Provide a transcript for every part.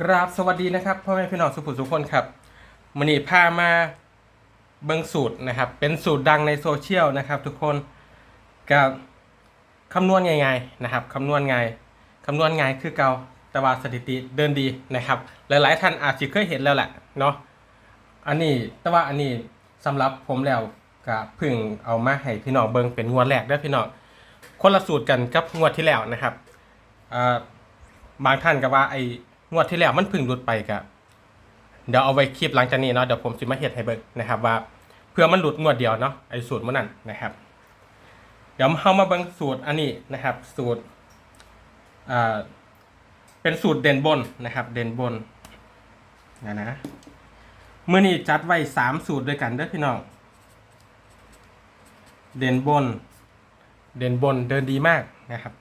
กราบสวัสดีนะครับพ่อแม่พี่น้องสุภุสุขคนครับมันนี้พามาเบิงสูตรนะครับ เป็นสูตรดังในโซเชียลนะครับ ทุกคนกับคำนวณง่ายๆนะครับคำนวณง่ายคำนวณง่ายคือเก่าแต่ว่าสถิติเดินดีนะครับ หลายๆท่านอาจจะเคยเห็นแล้วแหละเนาะอันนี้แต่ว่าอันนี้สำหรับผมแล้วก็เพิ่งเอามาให้พี่น้องเบิงเป็นงวดแรกเด้พี่น้องคนละสูตรกันกับงวดที่แล้วนะครับบางท่านก็ว่าไอ งวดที่แล้วมันพึ่งหลุดไปกับเดี๋ยวเอาไว้คลิปหลังจากนี้เนาะเดี๋ยวผมจะมาเฮ็ดให้เบิ่งนะครับว่าเพื่อมันหลุดงวดเดียวเนาะไอ้สูตรมันนั่นนะครับ เดี๋ยวเฮามาเบิ่งสูตรอันนี้นะครับ สูตรอ่าเป็นสูตรเด่นบนนะครับ เด่นบนนะนะเมื้อนี้จัดไว้สามสูตรด้วยกันเด้อพี่น้องเด่นบน เด่นบนเดินดีมากนะครับ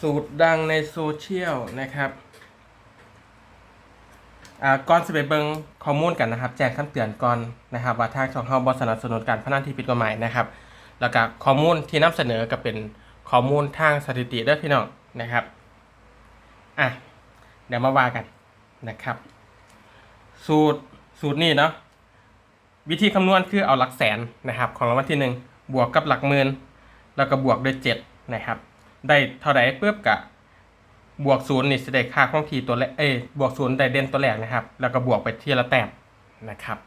สูตรดังในโซเชียลนะครับอ่าก่อนจะไปเบิงข้อมูลกันนะครับ แจ้งคำเตือนก่อนนะครับ ว่าทางช่องเฮาบ่สนับสนุนการพนันที่ผิดกฎหมายนะครับ แล้วก็ข้อมูลที่นำเสนอก็เป็นข้อมูลทางสถิติด้อพี่น้องนะครับอะเดี๋ยวมาว่ากันนะครับ สูตรสูตรนี้เนาะวิธีคำนวณคือเอาหลักแสนนะครับ ของรางวัลที่หนึ่งบวกกับหลักหมื่นแล้วก็บวกด้วยเจ็ดนะครับ ได้เท่าไหร่ปุ๊บกะบวกศูนย์นี่จะได้ค่าคงที่ตัวแรกเอ้บวกศูนย์ได้เด่นตัวแรกนะครับ แล้วก็บวกไปทีละแต้มนะครับ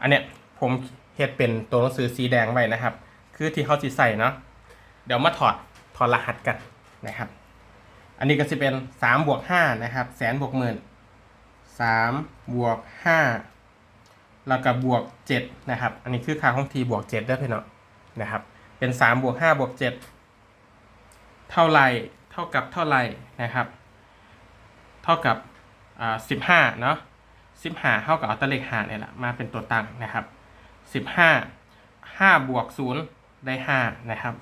อันเนี้ยผมเฮ็ดเป็นตัวหนังสือสีแดงไว้นะครับ คือที่เขาสีใส่เนาะเดี๋ยวมาถอดถอดรหัสกันนะครับ อันนี้ก็จะเป็นสามบวกห้านะครับแสนบวกหมื่นสามบวกห้าแล้วก็บวกเจ็ดนะครับ อันนี้คือค่าคงที่บวกเจ็ดได้เพื่อนเนาะนะครับ เป็นสามบวกห้าบวกเจ็ด เท่าไรเท่ากับเท่าไรนะครับ เท่ากับอ่าสิบห้าเนาะสิบห้าเท่ากับเอาตัวเลขหาเนี่ยแหละมาเป็นตัวตั้งนะครับสิบห้าห้าบวกศูนย์ได้ห้านะครับ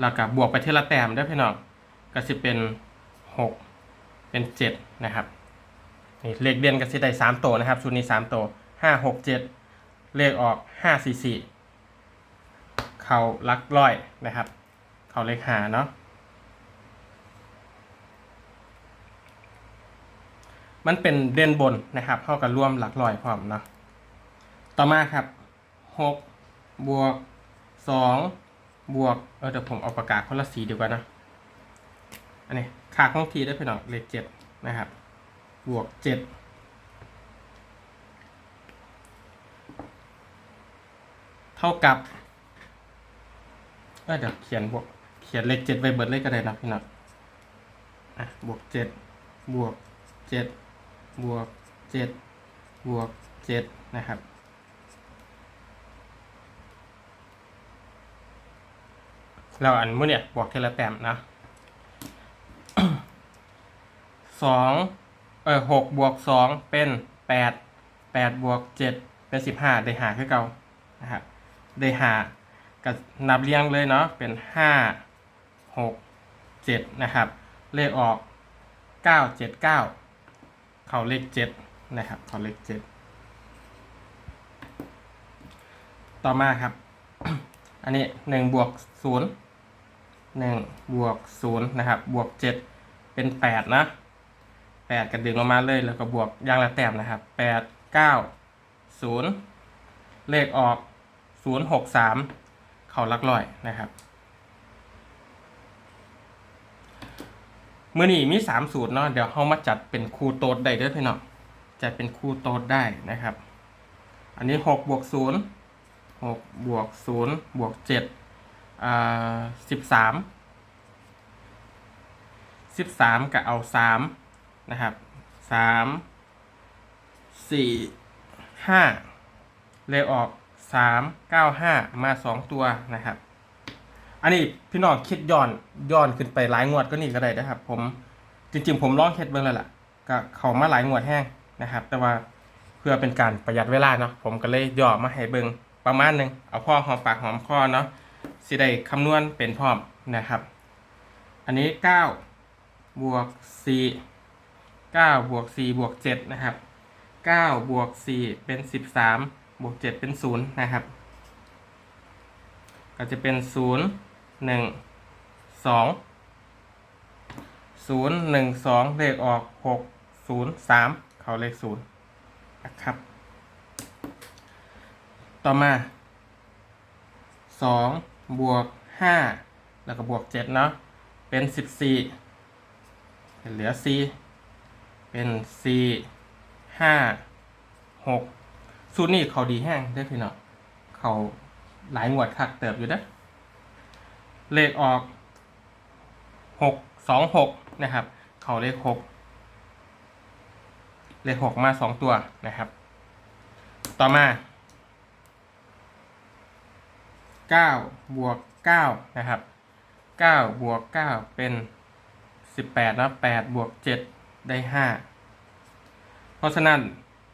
แล้วกับบวกไปทีละแต้มได้พี่น้องก็จะเป็นหกเป็นเจ็ดนะครับนี่เลขเด่นก็จะได้สามตัวนะครับชุดนี้สามตัวห้าหกเจ็ดเลขออกห้าสี่สี่เขาลักร้อยนะครับ เขาเลขหาเนาะมันเป็นเด่นบนนะครับเท่ากับร่วมหลักร้อยพร้อมเนาะต่อมาครับหกบวกสองบวกเออเดี๋ยวผมเอาปากกาคนละสีดีกว่านะอันนี้ค่าของทีได้เพี่น้องเลขเจ็ดนะครับ บวกเจ็ดเท่ากับเออเดี๋ยวเขียนบวก ขียนเลขเจ็ดไว้เบิดเลขก็ได้นะพี่น้องอะบวกเจ็ดบวกเจ็ดบวกเจ็ดบวกเจ็ดนะครับเราอันมื่อเนี่ยบวกเทลแต้มนะสองเออหกบวกสองเป็นแปดแปดบวกเจ็ดเป็นสิบห้าได้หาคือเก่านะครับได้หาก็นับเรียงเลยเนาะเป็นห้า หกเจ็ดนะครับ เลขออกเก้าเจ็ดเก้าเขาเลขเจ็ดนะครับเขาเลขเจ็ดต่อมาครับ อันนี้หนึ่งบวกศูนย์หนึ่งบวกศูนย์นะครับ บวกเจ็ดเป็นแปดนะแปดกระดึงลงมาเลยแล้วก็บวกยางละแต้มนะครับแปดเก้าศูนย์เลขออกศูนย์หกสามเขาลักลอยนะครับ มือนี้มีสามสูตรเนาะเดี๋ยวเขามาจัดเป็นคูโตดได้ด้อพี่น้องจัดเป็นคูโตดได้นะครับ อันนี้หกบวกศูนย์หกบวกศูนย์บวกเจ็ดอ่าสิบสามสิบสามกับเอาสามนะครับสามสี่ห้าเลยออกสามเก้าห้ามาสองตัวนะครับ อันนี้พี่น้องคิดย้อนย้อนขึ้นไปหลายงวดก็นี่ก็ได้นะครับ ผมจริงๆผมลองเฮ็ดเบิ่งแล้วล่ะก็เขามาหลายงวดแห้งนะครับ แต่ว่าเพื่อเป็นการประหยัดเวลาเนาะผมก็เลยย่อมาให้เบิ่งประมาณหนึงเอาพ่อหอมปากหอมคอเนาะสิได้คำนวณเป็นพร้อมนะครับ อันนี้เก้าบวกสี่เก้าบวกสี่บวกเจ็ดนะครับเก้าบวกสี่เป็นสิบสามบวกเจ็ดเป็นศูนย์นะครับ ก็จะเป็นศูนย์ หนึ่งสองศูนย์หนึ่งสองเลขออกหกศูนย์สามเขาเลขศูนย์นะครับ ต่อมาสองบวกห้าแล้วก็บวกเจ็ดเนาะเป็นสิบสี่เหลือสี่เป็นสี่ห้าหกสูตรนี้เขาดีแห้งได้พี่เนาะเขาหลายงวดคักเติบอยู่เด้อ เลขออกหกสองหกนะครับ เขาเลขหกเลขหกมาสองตัวนะครับ ต่อมาเก้าบวกเก้านะครับเก้าบวกเก้าเป็นสิบแปดแล้วแปดบวกเจ็ดได้ห้าเพราะฉะนั้น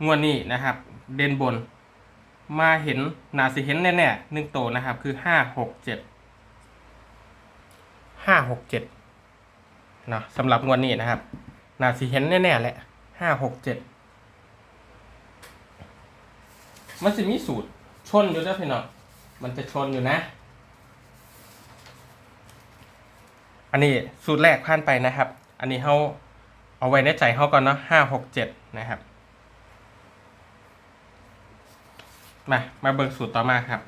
งวดนี้นะครับ เด่นบนมาเห็นนาสิเห็นแน่ๆหนึ่งโตนะครับ คือห้าหกเจ็ด ห้าหกเจ็ดเนาะสำหรับงวดนี้นะครับนาสิเห็นแน่ๆแหละห้าหกเจ็ดมันจะมีสูตรชนอยู่ด้วยพี่น้องมันจะชนอยู่นะ อันนี้สูตรแรกผ่านไปนะครับ อันนี้เขาเอาไว้ในใจเขาก่อนเนาะห้าหกเจ็ดนะครับ มา มาเบิ่งสูตรต่อมาครับ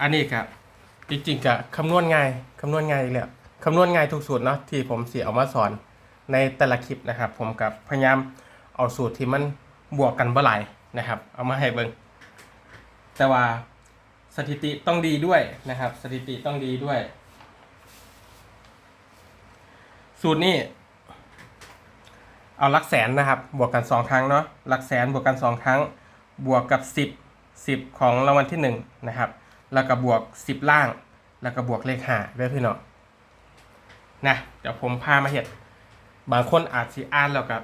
อันนี้ครับ จริงๆกับคำนวณง่ายคำนวณง่ายอีกแล้วคำนวณง่ายทุกสูตรเนาะที่ผมเสียเอามาสอนในแต่ละคลิปนะครับ ผมกับพยายามเอาสูตรที่มันบวกกันบ่หลายนะครับ เอามาให้เบิ่งแต่ว่าสถิติต้องดีด้วยนะครับ สถิติต้องดีด้วย สูตรนี้เอาลักแสนนะครับ บวกกันสองครั้งเนาะลักแสนบวกกันสองครั้ง บวกกับ10 10ของรางวัลที่1นะครับ แล้วก็บวก 10 ล่าง แล้วก็บวกเลขหาด้วยพี่น้องนะเดี๋ยวผมพามาเห็ดบางคนอาจสิอ่านแล้วกับ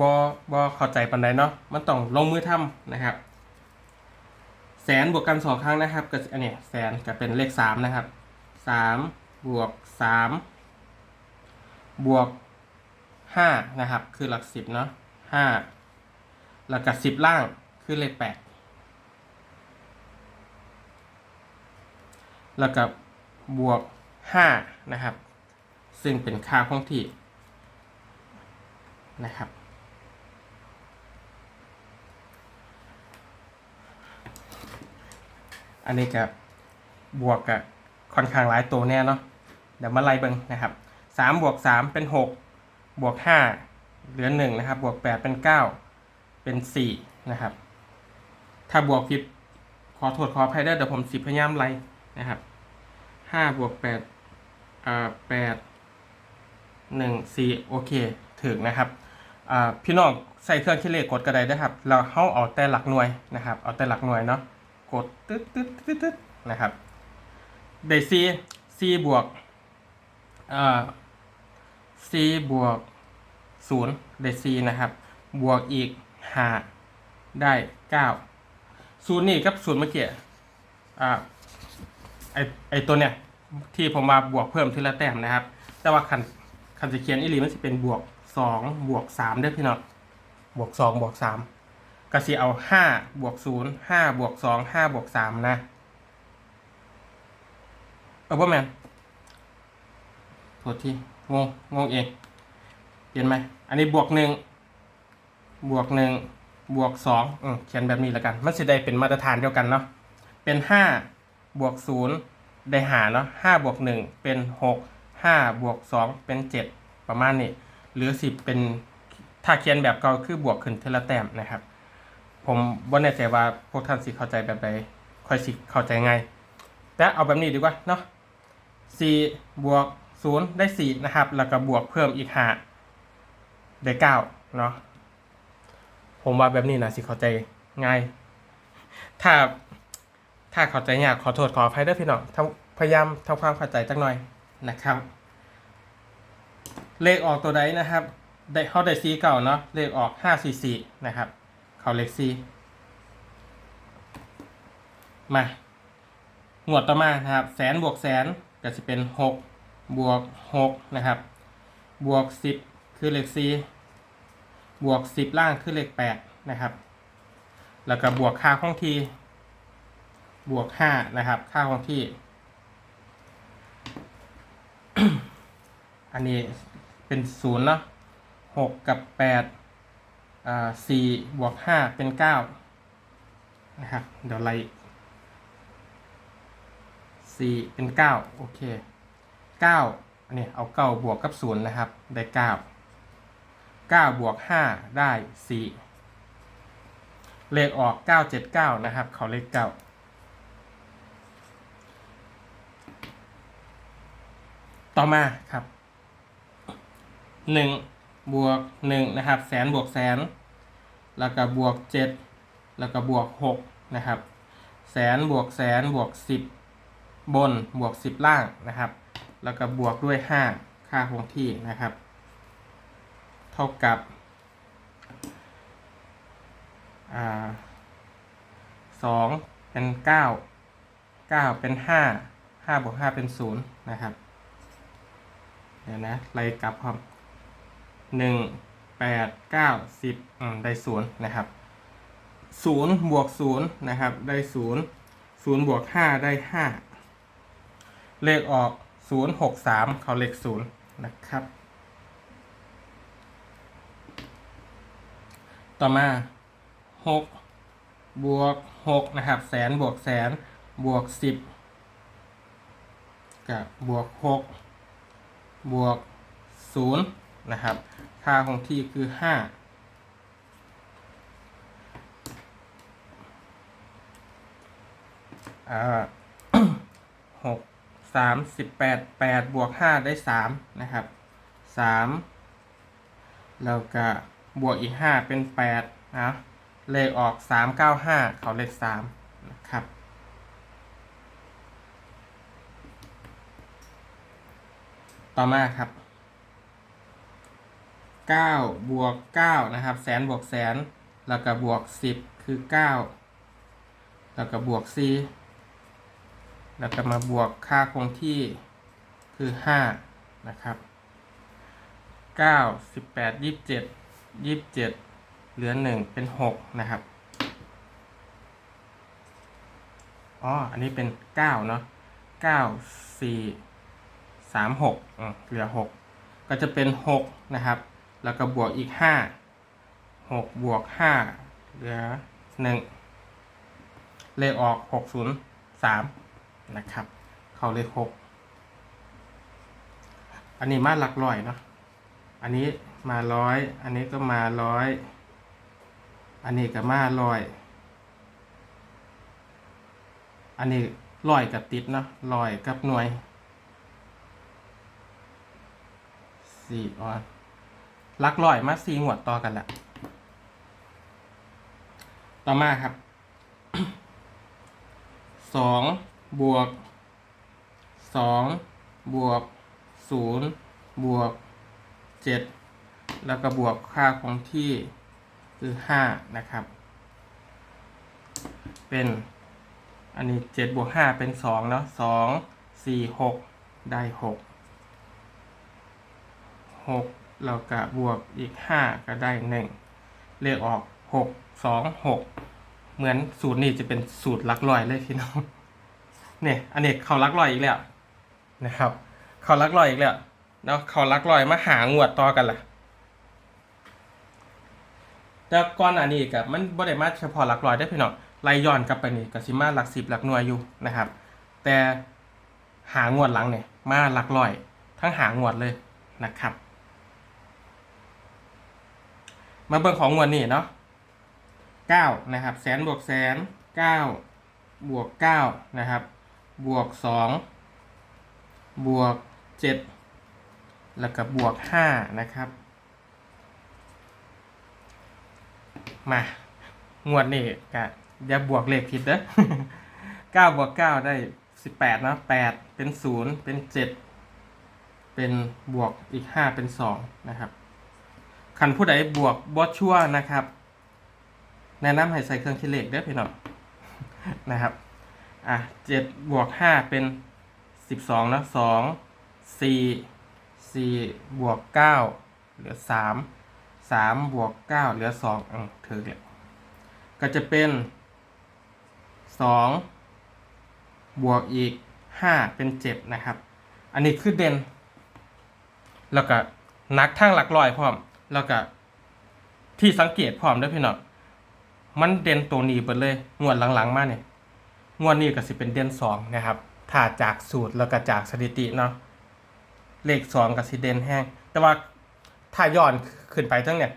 บอบอเข้าใจปันใดเนาะมันต้องลงมือทำนะครับ แสนบวกกันสองครั้งนะครับก็อันนี้แสนก็เป็นเลขสามนะครับสามบวกสามบวกห้านะครับ คือหลักสิบเนาะห้าแล้วก็สิบล่างคือเลขแปด แล้วก็บวกห้านะครับ ซึ่งเป็นค่าคงที่นะครับ อันนี้ก็บวกกับค่อนข้างหลายตัวแน่เนาะเดี๋ยวมาไล่เบิ่งนะครับสามบวกสามเป็นหกบวกห้าเหลือหนึ่งนะครับ บวกแปดเป็นเก้าเป็นสี่นะครับ ถ้าบวกผิดขอโทษขออภัยด้วยเดี๋ยวผมสิพยายามไล่นะครับ ห้าบวกแปดอ่าแปดหนึ่งสี่โอเคถึงนะครับอ่าพี่น้องใส่เครื่องคิดเลขกดกระไดด้ครับ เราเข้าเอาแต่หลักหน่วยนะครับ เอาแต่หลักหน่วยเนาะกดตึ๊ดตึ๊ดตึ๊ดตึ๊ดนะครับได้ c c บวกเอ่อ c บวกศูนย์ได้ c นะครับ บวกอีกห้าได้เก้าศูนย์นี่กับศูนย์เมื่อกี้อ่าไอไอตัวเนี้ย ที่ผมมาบวกเพิ่มทีละแต้มนะครับ แต่ว่าคันคันจะเขียนอีหลีมันจะเป็นบวกสองบวกสามเด้อพี่น้องบวกสองบวกสามก็สิเอาห้าบวกศูนย์ห้าบวกสองห้าบวกสามนะเออพ่อแมนโทษทีงงงงเองเปลี่ยนไหมอันนี้บวกหนึ่งบวกหนึ่งบวกสองอืมเขียนแบบนี้แล้วกัน มันสิได้เป็นมาตรฐานเดียวกันเนาะเป็นห้าบวกศูนย์ ได้หาเนาะห้าบวกหนึ่งเป็นหกห้าบวกสองเป็นเจ็ดประมาณนี้หรือสิบเป็นถ้าเขียนแบบเก่าคือบวกขึ้นเทละแต้มนะครับ ผมบ่แน่ใจว่าพวกท่านสิเข้าใจแบบใดค่อยสิเข้าใจไงแต่เอาแบบนี้ดีกว่าเนาะ4บวก0ได้4นะครับ แล้วก็บวกเพิ่มอีก5ได้9เนาะผมว่าแบบนี้นะสิเข้าใจง่ายถ้า ถ้าเข้าใจยากขอโทษขออภัยด้วยพี่น้องพยายามทำความเข้าใจจักหน่อยนะครับ เลขออกตัวใดนะครับได้เข้าได้ซีเก่าเนาะเลขออก5 4 4นะครับ เขาเลขซีมา หมวดต่อมานะครับ แสนบวกแสนก็จะเป็นหกบวกหกนะครับ บวกสิบคือเลขซีบวกสิบล่างคือเลขแปดนะครับ แล้วก็บวกค่าคงที บวกห้านะครับ ค่าคงที่ อันนี้เป็นศูนย์เนาะหกกับแปดอ่าสี่บวกห้าเป็นเก้านะครับ เดี๋ยวไล่สี่เป็นเก้าโอเคเก้าอันนี้เอาเก้าบวกกับศูนย์นะครับ ได้เก้าเก้าบวกห้าได้สี่เลขออกเก้าเจ็ดเก้านะครับ เขาเลขเก้า ต่อมาครับหนึ่งบวกหนึ่งนะครับ แสนบวกแสน แล้วก็บวกเจ็ดแล้วก็บวกหกนะครับ แสนบวกแสนบวกสิบบนบวกสิบล่างนะครับ แล้วก็บวกด้วยห้าค่าคงที่นะครับ เท่ากับสองเป็นเก้าเก้าเป็นห้าห้าบวกห้าเป็นศูนย์นะครับ ดี๋ยวนะไล่กลับครับหนึ่งแปดเก้าสิบอืมได้ศูนย์นะครับศูนย์บวกศูนย์นะครับได้ศูนย์ศูนย์บวกห้าได้ห้าเลขออกศูนย์หกสามเขาเลขศูนย์นะครับ ต่อมาหกบวกหกนะครับแสนบวกแสนบวกสิบกับบวกหก บวกศูนย์นะครับ ค่าคงที่คือห้าอ่าหกสามสิบแปดแปดบวกห้าได้สามนะครับสามแล้วก็บวกอีกห้าเป็นแปดนะเลขออกสามเก้าห้าเขาเลขสามนะครับ ต่อมาครับ9บวก9นะครับ แสนบวกแสน แล้วก็บวก 10 คือ 9 แล้วก็บวก4แล้วก็มาบวกค่าคงที่คือ 5 นะครับ 9 18 27 27 เหลือ 1 เป็น 6 นะครับ อ๋อ อันนี้เป็น 9 เนาะ9 4 สามหกเหลือหกก็จะเป็นหกนะครับ แล้วก็บวกอีกห้าหกบวกห้าเหลือหนึ่งเลขออกหกศูนย์สามนะครับ เขาเลขหกอันนี้มาหลักร้อยเนาะอันนี้มาร้อย อันนี้ก็มาร้อย อันนี้ก็มาร้อย อันนี้ร้อยกับติดเนาะร้อยกับหน่วย สี่ออนลักลอยมาสี่หวดต่อกันแหละต่อมาครับสองบวกสองบวกศูนย์บวกเจ็ดแล้วก็บวกค่าคงที่คือห้านะครับ เป็นอันนี้เจ็ดบวกห้าเป็นสองเนาะสองสี่หกได้หก หกเราก็บวกอีกห้าก็ได้หนึ่งเลขออกหกสองหกเหมือนสูตรนี้จะเป็นสูตรลักร้อยเลยพี่น้องเนี่ยอันนี้เขาลักร้อยอีกแล้วนะครับ เขาลักร้อยอีกแล้วเนาะเขาลักร้อยมาหางวดต่อกันล่ะแต่ก่อนอันนี้กับมันบ่ได้มาเฉพาะหลักร้อยได้พี่น้องไล่ย้อนกลับไปนี่ก็สิมาหลักสิบหลักหน่วยอยู่นะครับ แต่หางวดหลังเนี่ยมาหลักร้อย ทั้งหางวดเลยนะครับ มาเบิ่งของงวดนี้เนาะเก้านะครับ แสนบวกแสนเก้าบวกเก้านะครับ บวกสองบวกเจ็ดแล้วก็บวกห้านะครับ มางวดนี้ก็อย่าบวกเลขผิดเด้อเก้าบวกเก้าได้สิบแปดเนาะแปดเป็นศูนย์เป็นเจ็ดเป็นบวกอีกห้าเป็นสองนะครับ คันผู้ใดบวกบอชั่วนะครับ แนะนำให้ใส่เครื่องคิดเลขเด้อพี่น้องนะครับอะเจ็ดบวกห้าเป็นสิบสองนะสองสี่สี่บวกเก้าเหลือสามสามบวกเก้าเหลือสองอืมถือเลยก็จะเป็นสองบวกอีกห้าเป็นเจ็ดนะครับ อันนี้คือเด่น แล้วก็นักทางหลักร้อยพร้อม แล้วก็ที่สังเกตพร้อมด้วยพี่น้องมันเด่นตัวนี้เบิดเลย งวดหลังๆ มาเนี่ยงวดนี้ก็สิเป็นเด่นสองนะครับ ถ้าจากสูตรแล้วก็จากสถิติเนาะเลขสองกับสิเด่นแห้ง แต่ว่าถ้าย้อนขึ้นไปทั้งเนี่ย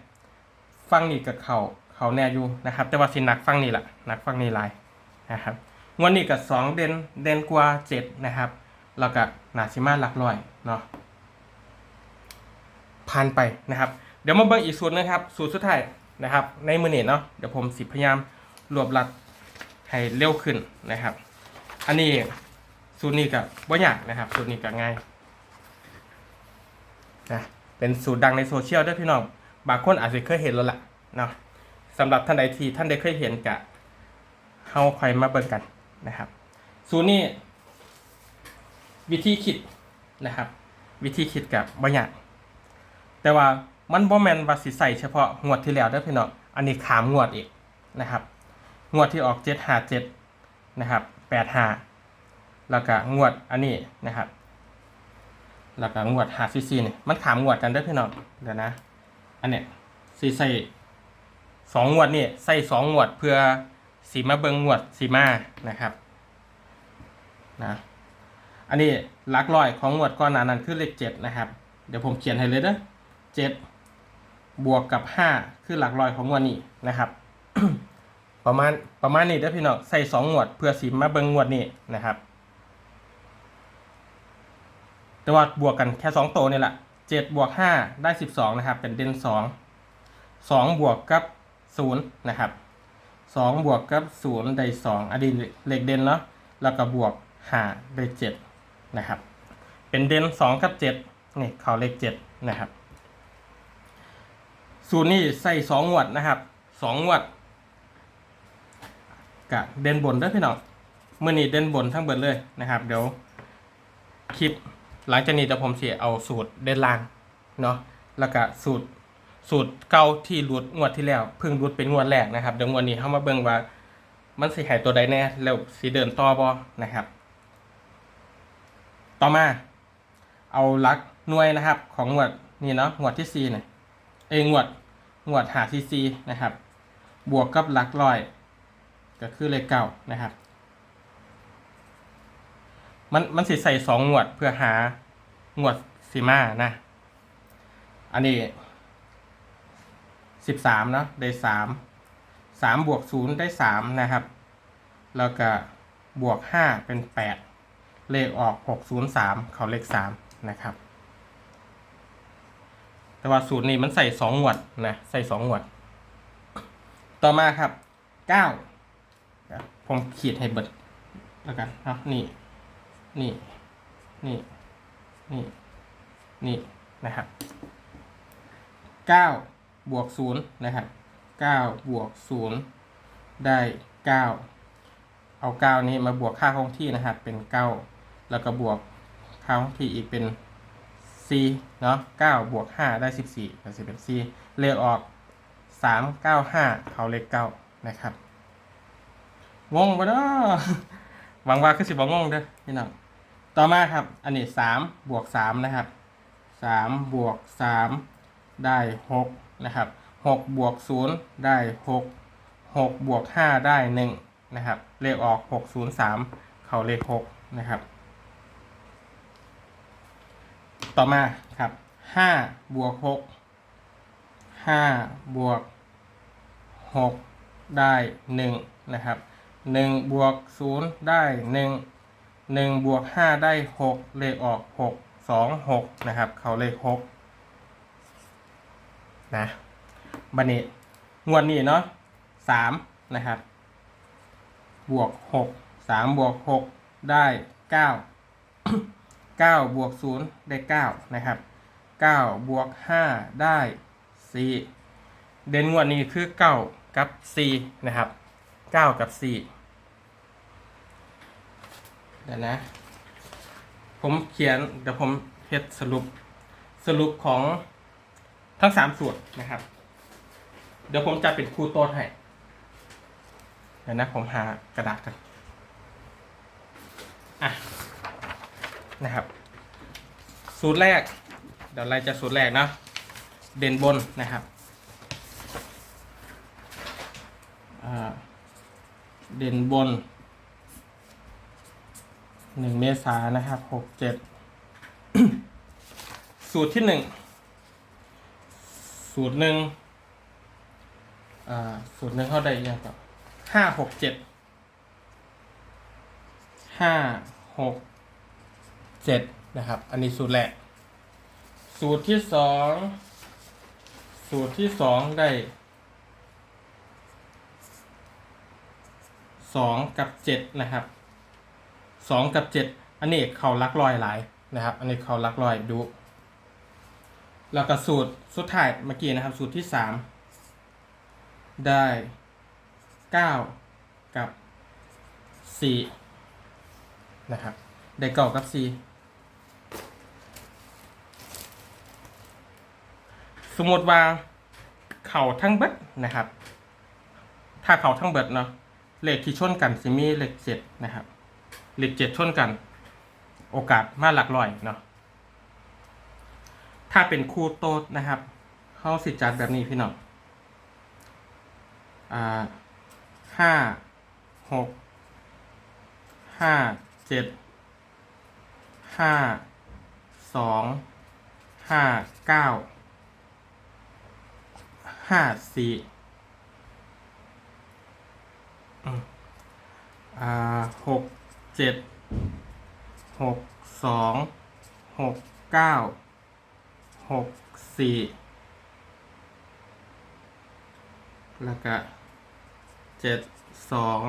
ฟังนี่กับเขาเขาแน่อยู่นะครับ แต่ว่าสินักฟังนี่แหละนักฟังนี่ลายนะครับงวดนี้กับสองเด่นเด่นกว่าเจ็ดนะครับ แล้วก็นาซิมาหลักร้อยเนาะผ่านไปนะครับ เดี๋ยวมาเบิ่งอีกสูตรนะครับ สูตรสุดท้ายนะครับ ในมือเนี้เนาะเดี๋ยวผมสิพยายามรวบรัดให้เร็วขึ้นนะครับ อันนี้สูตรนี้กับว่ยากนะครับ สูตรนี้ก็ง่ายนะเป็นสูตรดังในโซเชียลด้วยพี่น้องบางคนอาจจะเคยเห็นแล้วล่ะเนาะสำหรับท่านใดที่ท่านได้เคยเห็นกะเฮาคอยมาเบิ่งกันนะครับ สูตรนี้วิธีคิดนะครับ วิธีคิดกับบ่ยากแต่ว่า มันบ่แมนว่าสิใส่เฉพาะงวดที่แล้วเด้อพี่น้องอันนี้ขามงวดอีกนะครับ งวดที่ออก757นะครับ85แล้วก็งวดอันนี้นะครับ แล้วก็งวด544นี่มันขามงวดกันเด้อพี่น้องเดี๋ยวนะ อันเนี้ยสิใส่สองงวดนี่ใส่สองงวดเพื่อสีมาเบิงงวดสีมานะครับนะอันนี้ลักร้อยของหมวดก้อนหนานั้นคือเลขเจ็ดนะครับ เดี๋ยวผมเขียนให้เลยนะเจ็ด บวกกับห้าคือหลักร้อยของหมวดนี้นะครับ ประมาณประมาณนี้เด้อพี่น้องใส่สองหมวดเพื่อสีมาเบิงงวดนี้นะครับ แต่ว่าบวกกันแค่สองตัวนี่แหละเจ็ดบวกห้าได้สิบสองนะครับ เป็นเด่นสองสองบวกกับศูนย์นะครับสองบวกกับศูนย์ได้สองอันนี้เหลขเด่นเนาะแล้วก็บวกห้าได้เจ็ดนะครับ เป็นเด่นสองกับเจ็ดนี่เขาเลขเจ็ดนะครับ สูตรนี้ใส่สองงวดนะครับสองงวดกะเดนบนด้วยพี่น้องเมื่อนี้เดนบนทั้งเบิดเลยนะครับ เดี๋ยวคลิปหลังจากนี้จะผมเสียเอาสูตรเดนล่างเนาะแล้วก็สูตรสูตรเก่าที่รูดงวดที่แล้วเพิ่งรูดเป็นงวดแรกนะครับเดี๋ยวงวดนี้เข้ามาเบิ่งว่า มันสิหายตัวใดแน่แล้วสีเดินต่อบอนะครับ ต่อมาเอาลักหน่วยนะครับ ของงวดนี่เนาะงวดที่สี่เนี่ยเอยงวด งวดหาที่สี่นะครับ บวกกับหลักร้อย ก็คือเลขเก้านะครับ มันมันสิใส่สองงวดเพื่อหางวดสีมานะ อันนี้สิบสามเนาะได้สามสามบวกศูนย์ได้สามนะครับ แล้วก็บวกห้าเป็นแปดเลขออก603เขาเลข3นะครับ แต่ว่าสูตรนี้มันใส่2หวดนะใส่2หวด ต่อมาครับ9ผมขีดให้เบิดแล้วกันครับนี่นี่นี่นี่นี่นะครับ9บวก0นย์นะครับ9บวก0ได้9เอา9นี้มาบวกค่าคงที่นะครับเป็น9แล้วก็บวกค่าคงที่อีกเป็น c เนาะ9บวก 5 ได้ 14ก็จะเป็น c เลขออก 3 9 5เขาเลข9นะครับงงปะเนาะหวังว่าคือสิบงงเด้อพี่น้องต่อมาครับ อันนี้ 3 บวก 3 นะครับ 3 บวก 3 ได้ 6 นะครับ 6 บวก 0 ได้ 6 6 บวก 5 ได้ 1 นะครับ เลขออก 603 เขาเลข 6 นะครับ ต่อมาครับ5บวก6 5บวก6ได้1นะครับ1บวก0ได้1 1บวก5ได้6เลขออก6 2 6นะครับ เขาเลข6นะบันนี้งวดนี้เนาะ3นะครับ บวก6 3บวก6ได้9 9 บวก 0 ได้ 9 นะครับ 9 บวก 5 ได้ 4 เด่นงวดนี้คือ 9 กับ 4 นะครับ 9 กับ 4 เดี๋ยวนะ ผมเขียนเดี๋ยวผมเฮ็ดสรุปสรุปของทั้ง 3 ส่วนนะครับ เดี๋ยวผมจะเป็นครูโต้นให้เดี๋ยวนะผมหากระดาษกันอะ นะครับ สูตรแรก เดี๋ยวไล่จากสูตรแรกเนาะเด่นบนนะครับเด่นบนหนึ่งเมษานะครับหกเจ็ดสูตรที่หนึ่งสูตรหนึ่งสูตรหนึ่งเข้าได้ยังครับห้าหกเจ็ดห้าหก เจ็ดนะครับ อันนี้สูตรแรก สูตรที่สองสูตรที่สองได้สองกับเจ็ดนะครับสองกับเจ็ดอันนี้เขาลักลอยหลายนะครับ อันนี้เขาลักลอยดู แล้วก็สูตรสุดท้ายเมื่อกี้นะครับ สูตรที่สามได้เก้ากับสี่นะครับ ได้เก้ากับสี่ สมมติว่าเข่าทั้งเบิดนะครับ ถ้าเข่าทั้งเบิดเนาะเลขที่ชนกันสิมีเลขเจ็ดนะครับเลขเจ็ดชนกัน โอกาสมาหลักร้อยเนาะถ้าเป็นคู่โต๊ดนะครับเขาสิจัดแบบนี้พี่น้องอ่าห้าหกห้าเจ็ดห้าสองห้าเก้า ห้าสี่อ่าหกเจ็ดหกสองหกเก้าหกสี่แล้วก็เจ็ดสอง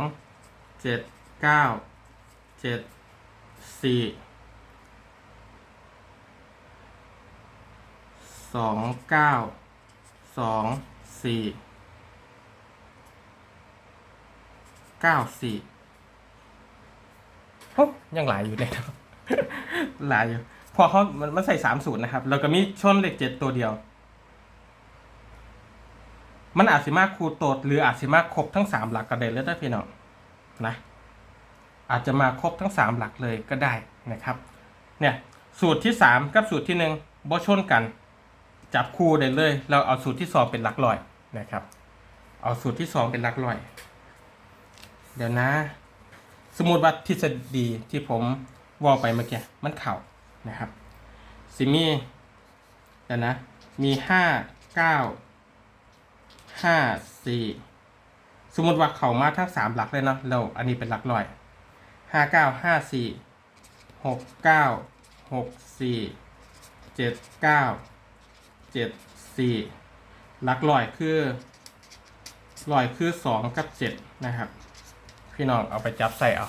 เจ็ดเก้าเจ็ดสี่สองเก้า สองสี่เก้าสี่โอ้ยังหลายอยู่เลยครับหลายอยู่ พอเขามันมันใส่สามสูตรนะครับ แล้วก็มีชนเลขเจ็ดตัวเดียว มันอาจสิมากคูโตดหรืออาจสิมากครบทั้งสามหลักก็ได้เลยได้อพี่น้องนะ อาจจะมาครบทั้งสามหลักเลยก็ได้นะครับ เนี่ย สูตรที่สามกับสูตรที่หนึ่งบ่ชนกัน จับคู่ได้เลย เราเอาสูตรที่สองเป็นหลักร้อยนะครับ เอาสูตรที่สองเป็นหลักร้อย เดี๋ยวนะ สมมติว่าทฤษฎีที่ผมวอลไปเมื่อกี้มันเข่านะครับสิมีเดี๋ยวนะ มีห้าเก้าห้าสี่สมมติว่าเข่ามาทั้งสามหลักเลยเนาะเราอันนี้เป็นหลักร้อยห้าเก้าห้าสี่หกเก้าหกสี่เจ็ดเก้า เจ็ดสี่หลักร้อยคือร้อยคือสองกับเจ็ดนะครับ พี่น้องเอาไปจับใส่เอา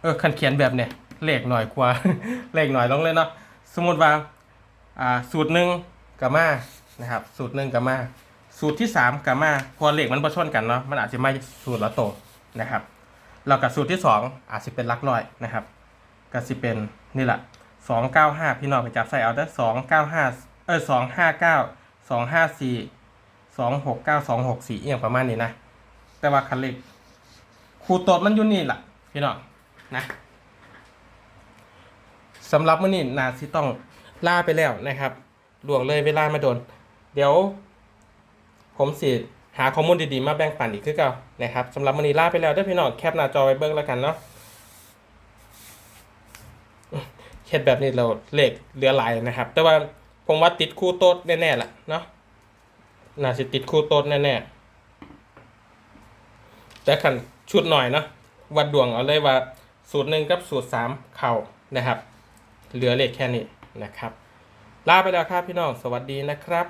เออคันเขียนแบบเนี่ยเลขหน่อยกว่า เลขหน่อยลงเลยเนาะสมมติว่าอ่าสูตรหนึ่งกับมานะครับ สูตรหนึ่งกับมา สูตรที่สามกับมาพอเลขมันประชนกันเนาะมันอาจจะไม่สูตรละโตนะครับแล้วกับสูตรที่สองอาจจะเป็นลักร้อยนะครับก็สิเป็นนี่แหละ สองเก้าห้าพี่น้องไปจับใส่เอาได้สองเก้าห้าเออสองห้าเก้าสองห้าสี่สองหกเก้าสองหกสี่เอียงประมาณนี้นะ แต่ว่าคันเลขครูตดมันอยู่นี่แหละพี่น้องนะสำหรับมื้อนี้นาสิต้องล่าไปแล้วนะครับล่วงเลยเวลามาโดน เดี๋ยว ผมสิหาข้อมูลดีๆ มาแบ่งปันอีกคือเก่านะครับสำหรับมื้อนี้ล่าไปแล้วเด้อพี่น้องแคปหน้าจอไว้เบิ่งแล้วกันเนาะ เฮ็ดแบบนี้เราเลขเหลือหลายนะครับ แต่ว่าผมว่าติดคู่โต๊ดแน่ๆล่ะเนาะน่าสิติดคู่โต๊ดแน่ๆแต่ขันชุดหน่อยเนาะวัดดวงเอาเลยว่าสูตรหนึ่งกับสูตรสามเข่านะครับ เหลือเลขแค่นี้นะครับ ลาไปแล้วครับพี่น้อง สวัสดีนะครับ